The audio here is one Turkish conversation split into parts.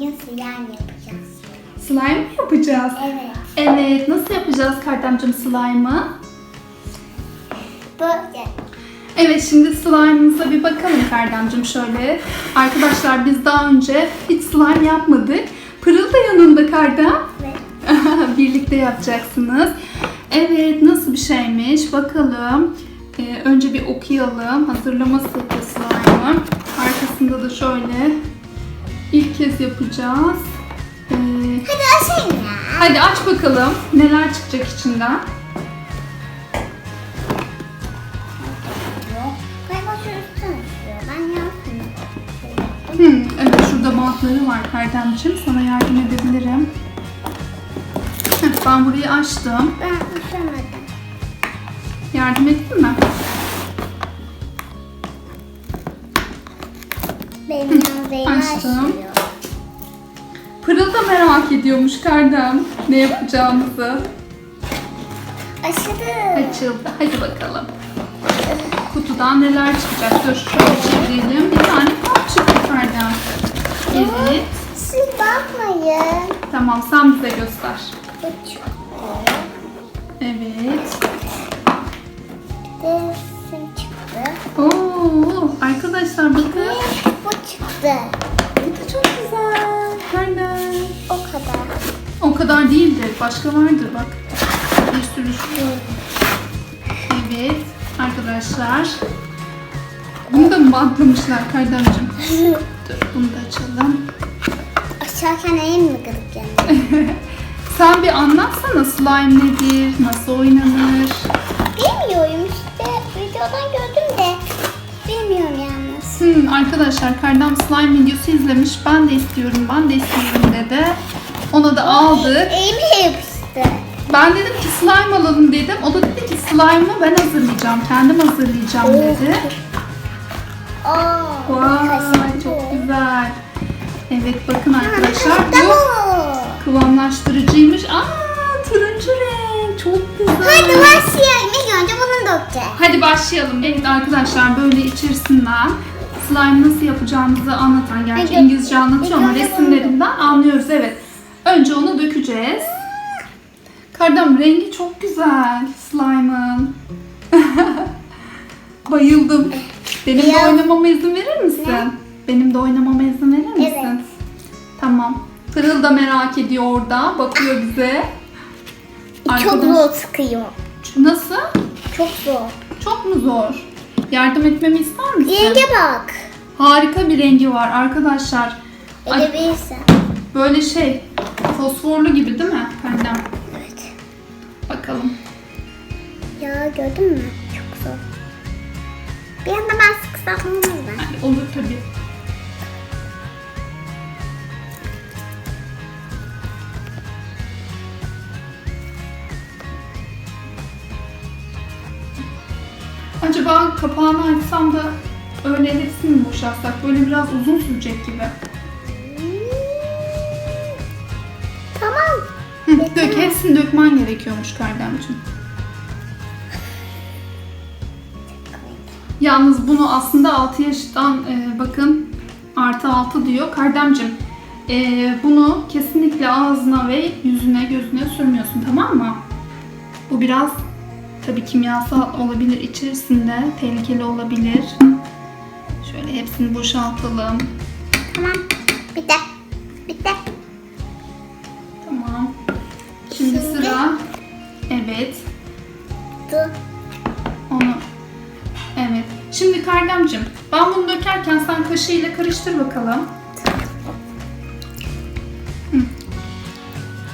bugün slime yapacağız. Slime mi yapacağız? Evet. Evet. Nasıl yapacağız Kardemcim slime'ı? Böyle. Evet şimdi slime'ımıza bir bakalım Kardemcim şöyle. Arkadaşlar biz daha önce hiç slime yapmadık. Pırıl da yanında Kardem. Evet. Birlikte yapacaksınız. Evet nasıl bir şeymiş bakalım. Ee, önce bir okuyalım. Hazırlama seti slime'ı. Arkasında da şöyle ilk kez yapacağız. Ee, Hadi açayım ya. hadi aç bakalım neler çıkacak içinden. Hmm, evet şurada bantları var Kardemciğim. Sana yardım edebilirim. Ben burayı açtım. Ben açamadım. Yardım ettin mi? Benim yanımda Açtım. Pırıl da merak ediyormuş Kardem ne yapacağımızı. Açıldı. Açıldı. Hadi bakalım. Kutudan neler çıkacak? Dur şöyle çevirelim. Bir tane kap çıktı Kardem. Evet. Siz bakmayın. Tamam sen bize göster. Bu çıktı. Evet. Resim çıktı. Oo, arkadaşlar bakın. Çıktı. Bu da çok güzel. Kardem. O kadar. O kadar değildir. Başka vardır bak. Bir sürü şu. Evet arkadaşlar. Bunu da mı bantlamışlar Kardemciğim? Dur bunu da açalım. Açarken elim mi kırık yani? Sen bir anlatsana slime nedir, nasıl oynanır? Bilmiyorum işte videodan gördüm. Hmm, arkadaşlar Kardem slime videosu izlemiş. Ben de istiyorum, ben de istiyorum dedi. Ona da aldık. Elime yapıştı. Ben dedim ki slime alalım dedim. O da dedi ki slime'ı ben hazırlayacağım, kendim hazırlayacağım dedi. Aa, Vay çok güzel. Evet bakın arkadaşlar bu. kıvamlaştırıcıymış. Aa turuncu renk çok güzel. Hadi başlayalım. İlk önce bunu dökeceğiz. Hadi başlayalım. Evet arkadaşlar böyle içerisinden slime nasıl yapacağımızı anlatan gerçi İngilizce anlatıyor ama resimlerinden anlıyoruz evet. Önce onu dökeceğiz. Kardam rengi çok güzel slime'ın. Bayıldım. Benim de oynamama izin verir misin? Ne? Benim de oynamama izin verir misin? Evet. Tamam. Pırıl da merak ediyor orada. Bakıyor bize. Çok Arkadaş- zor sıkıyor. Nasıl? Çok zor. Çok mu zor? Yardım etmemi ister misin? Yenge bak. Harika bir rengi var arkadaşlar. Ay, Edebilirsen. böyle şey fosforlu gibi değil mi Kardem? Evet. Bakalım. Ya gördün mü? Çok zor. Bir anda ben olmaz mı? Ay, olur tabii. Acaba kapağını açsam da öyle hepsini mi boşaltsak? Böyle biraz uzun sürecek gibi. Tamam. Hı, Dök, hepsini dökmen gerekiyormuş Kardemciğim. Yalnız bunu aslında 6 yaştan e, bakın artı 6 diyor. Kardemciğim e, bunu kesinlikle ağzına ve yüzüne gözüne sürmüyorsun tamam mı? Bu biraz tabii kimyasal olabilir içerisinde tehlikeli olabilir. Şöyle hepsini boşaltalım. Tamam. Bitti. Bitti. Tamam. Şimdi Şimdi? sıra evet Dur. Onu. Evet. Şimdi Kardemcim, ben bunu dökerken sen kaşığıyla karıştır bakalım. Hı.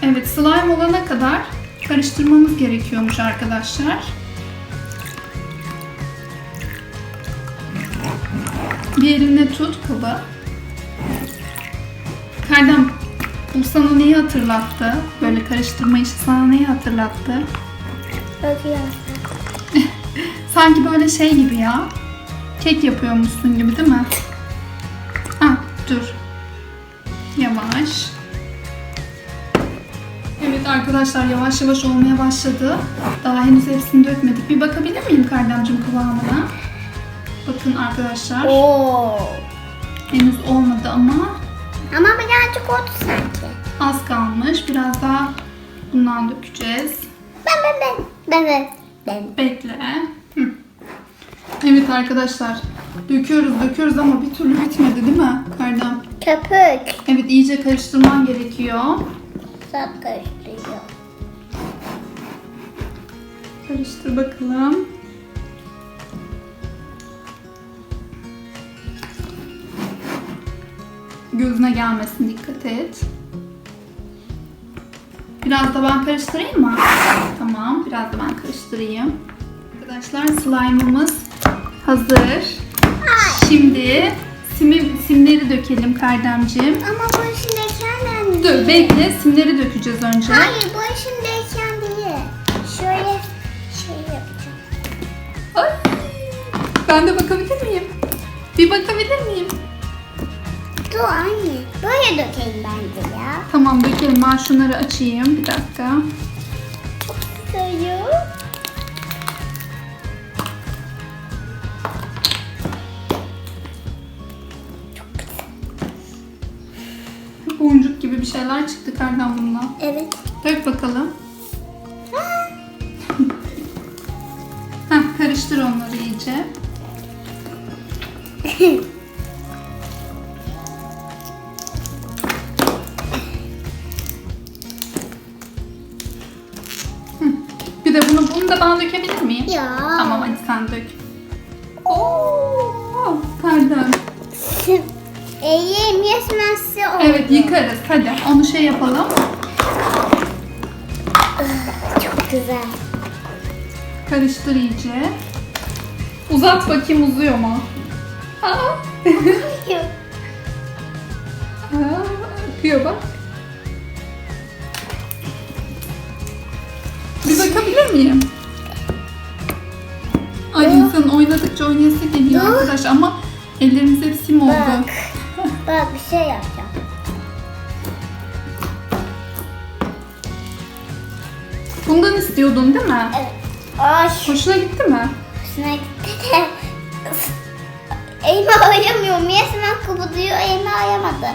Evet, slime olana kadar karıştırmamız gerekiyormuş arkadaşlar. Bir eline tut kabı. Kardem, bu sana neyi hatırlattı? Böyle karıştırma işi sana neyi hatırlattı? Döküyorum. Sanki böyle şey gibi ya. Kek yapıyormuşsun gibi değil mi? Ah dur. Yavaş. Evet arkadaşlar yavaş yavaş olmaya başladı. Daha henüz hepsini dökmedik. Bir bakabilir miyim Kardemcim kıvamına? Bakın arkadaşlar Oo. henüz olmadı ama Ama birazcık çok oldu sanki. Az kalmış. Biraz daha bundan dökeceğiz. Ben ben ben. Ben ben. Ben. Bekle. Hı. Evet arkadaşlar. Döküyoruz döküyoruz ama bir türlü bitmedi değil mi Kardem? Köpük. Evet iyice karıştırman gerekiyor. Sat karıştırıyor. Karıştır bakalım. Gözüne gelmesin dikkat et. Biraz da ben karıştırayım mı? Tamam, biraz da ben karıştırayım. Arkadaşlar slime'ımız hazır. Şimdi simi, simleri dökelim Kardemciğim. Ama bu işindeyken anne. Dur bekle simleri dökeceğiz önce. Hayır bu işindeyken değil. Şöyle şey yapacağım. Ay, ben de bakabilir miyim? Bir bakabilir miyim? Dur anne. Böyle dökelim bence ya. Tamam dökelim. Ben şunları açayım. Bir dakika. Suyu. Boncuk gibi bir şeyler çıktı kardan bundan. Evet. Dök bakalım. Heh, karıştır onları iyice. de bunu, bunu da ben dökebilir miyim? Ya. Tamam hadi sen dök. Oo, kardan. Eğim yetmezse oldu. Evet yıkarız. Hadi onu şey yapalım. Çok güzel. Karıştır iyice. Uzat bakayım uzuyor mu? Aa, aa, akıyor bak. Bir bakabilir miyim? Ay insan oynadıkça oynayası geliyor Dur. arkadaş ama ellerimiz hep sim oldu. Bak. Bak bir şey yapacağım. Bundan istiyordun değil mi? Evet. Ay. Hoşuna gitti mi? Hoşuna gitti de. Elime ayamıyorum. Resmen kıpırdıyor. Elime ayamadı.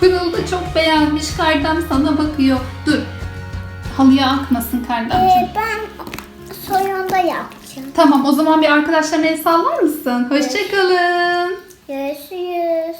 Pırıl da çok beğenmiş. Kardem sana bakıyor. Dur. Halıya akmasın Kardemciğim. Ee, ben sonunda yapacağım. Tamam o zaman bir arkadaşlarına el sallar mısın? Hoşçakalın. Görüşürüz.